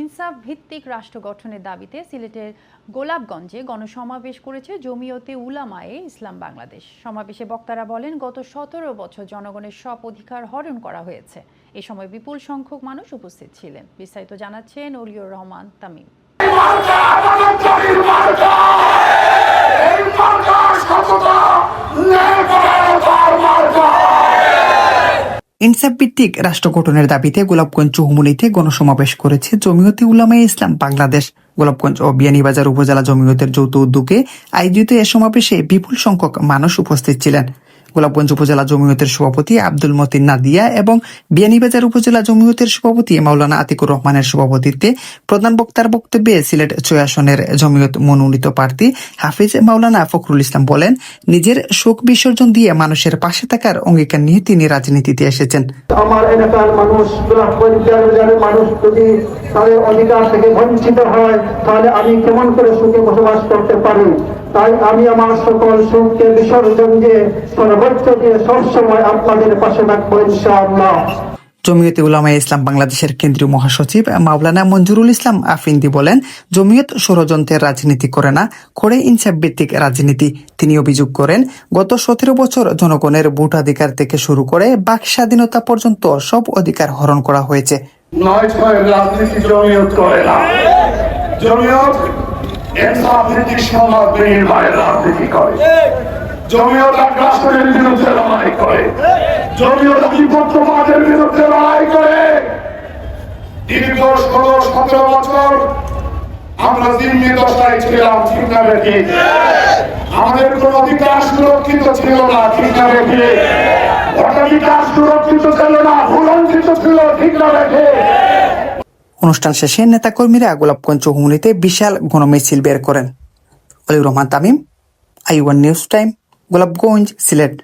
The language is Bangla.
ইনসাফ ভিত্তিক রাষ্ট্র গঠনের দাবিতে সিলেটের গোলাপগঞ্জে গণসমাবেশ করেছে জমিয়তে উলামায়ে ইসলাম বাংলাদেশ। সমাবেশে বক্তারা বলেন, গত সতেরো বছর জনগণের সব অধিকার হরণ করা হয়েছে। এ সময় বিপুল সংখ্যক মানুষ উপস্থিত ছিলেন। বিস্তারিত জানাচ্ছেন অলিউর রহমান তামিম। ইনসাফ ভিত্তিক রাষ্ট্র গঠনের দাবিতে গোলাপগঞ্জ চৌমুনিতে গণসমাবেশ করেছে জমিয়তে উলামায়ে ইসলাম বাংলাদেশ। গোলাপগঞ্জ ও বিয়ানীবাজার উপজেলা জমিয়তের যৌথ উদ্যোগে আয়োজিত এ সমাবেশে বিপুল সংখ্যক মানুষ উপস্থিত ছিলেন। গোলাপগঞ্জ উপজেলা জমিয়তের সভাপতি আব্দুল মতিন নাদিয়া এবং বিয়ানীবাজার উপজেলা জমিয়তের সভাপতি মাওলানা আতিকুর রহমানের সভাপতিত্বে প্রধান বক্তার বক্তব্যে সিলেট ছয় আসনের জমিয়ত মনোনীত প্রার্থী হাফিজ মাওলানা ফখরুল ইসলাম বলেন, নিজের শোক বিসর্জন দিয়ে মানুষের পাশে থাকার অঙ্গীকার নিয়ে তিনি রাজনীতিতে এসেছেন। আমার এলাকার মানুষ মানুষ যদি তাদের অধিকার থেকে বঞ্চিত হয়, তাহলে আমি কেমন করে সুখে বসবাস করতে পারি? তাই আমি আমার সকল সুখকে বিসর্জন দিয়ে সর্বোচ্চ দিয়ে সবসময় আপনাদের পাশে থাকব ইনশাআল্লাহ। জমিয়তে উলামায়ে ইসলাম বাংলাদেশের কেন্দ্রীয় মহাসচিব মাওলানা মঞ্জুরুল ইসলাম আফিন্দি বলেন জমিয়ত ষড়যন্ত্রের রাজনীতি করে না করে ইনসাফ ভিত্তিক রাজনীতি। তিনি অভিযোগ করেন গত সতেরো বছর জনগণের ভোটাধিকার থেকে শুরু করে বাক স্বাধীনতা পর্যন্ত সব অধিকার হরণ করা হয়েছে। নয় ছয় রাজনীতি জমিয়ত করে না। জমিয়ত ইনসাফ ভিত্তিক সমাজ নির্মাণের রাজনীতি করে। জমিয়ত এক রাষ্ট্রের বিরুদ্ধে লড়াই করে। জমিয়ত আধিপত্যবাদের বিরুদ্ধে লড়াই করে। দীর্ঘ ষোলো সতেরো বছর আমরা দিল্লি দশায় ছিলাম ঠিক না বেঠি? আমাদের কোন অধিকার সুরক্ষিত ছিল না ঠিক না বেঠি? অনুষ্ঠান শেষে নেতাকর্মীরা গোলাপগঞ্জ চৌমুনিতে বিশাল গণমিছিল বের করেন। Oliur Rahman, Tamim, I one news time, Golapganj, Sylhet.